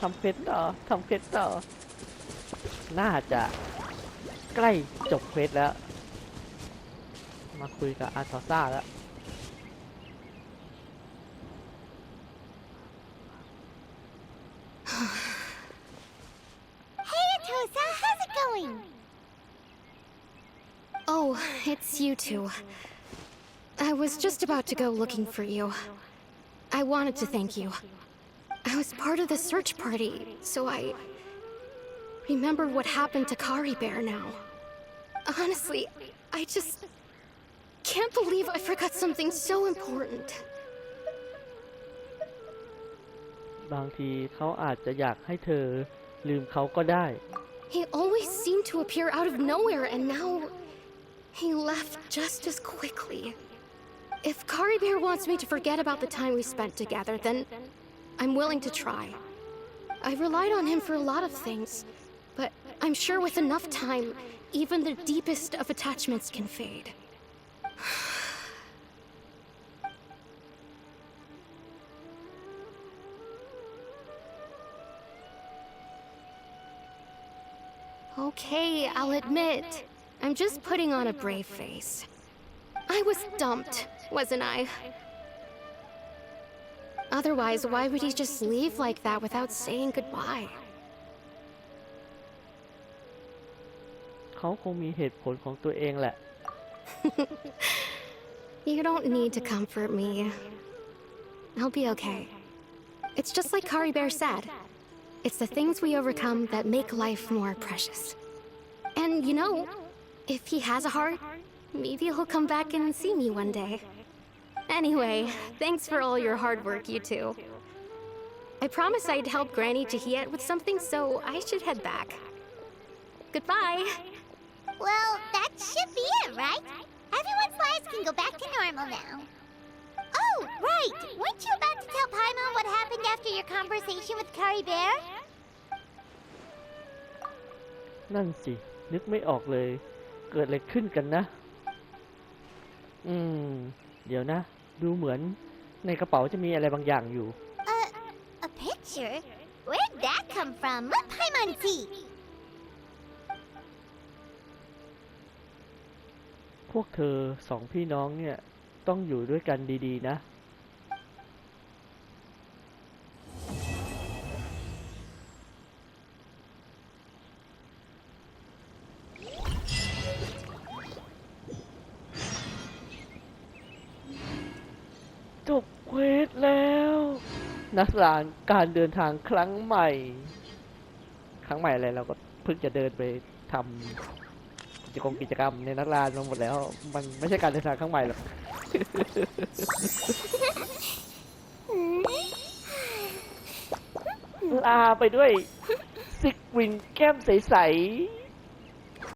ทำเพชรต่อทำเพชรต่อ น่าจะใกล้จบเพชรแล้ว มาคุยกับอาทอซ่าแล้ว Atosa, how's it going? Oh, it's you two. I was just about to go looking for you. I wanted to thank you. I was part of the search party, so I remember what happened to Kari Bear now. Honestly, I just can't believe I forgot something so important. บางทีเขาอาจจะอยากให้เธอลืมเขาก็ได้ He always seemed to appear out of nowhere, and now he left just as quickly. If Kari Bear wants me to forget about the time we spent together, then I'm willing to try. I relied on him for a lot of things, but I'm sure with enough time, even the deepest of attachments can fade. Okay, I'll admit. I'm just putting on a brave face. I was dumped, wasn't I? Otherwise, why would he just leave like that without saying goodbye? เขาคงมีเหตุผลของตัวเองแหละ You don't need to comfort me. I'll be okay. It's just like Kari Bear said. It's the things we overcome that make life more precious. And you know, if he has a heart, maybe he'll come back and see me one day. Anyway, thanks for all your hard work, you two. I promised I'd help Granny Jahiet with something, so I should head back. Goodbye. Well, that should be it, right? Everyone's lives can go back to normal now. Oh, right! Weren't you about to tell Paimon what happened after your conversation with Kari Bear? นั่นสิ นึกไม่ออกเลย เกิดอะไรขึ้นกันนะ อืม เดี๋ยวนะ ดูเหมือนในกระเป๋าจะมีอะไรบางอย่างอยู่ A picture? Where'd that come from? Let Paimon see. พวกเธอสองพี่น้องเนี่ยต้องอยู่ด้วยกันดีๆนะ จบเควสแล้ว นักสารการเดินทางครั้งใหม่ ครั้งใหม่อะไรเราก็เพิ่งจะเดินไปทำกิจกรรมกิจกรรมในนักลานมาหมดแล้ว มันไม่ใช่การเดินทางครั้งใหม่หรอกลาไปด้วย ซิกวินแก้มใสๆ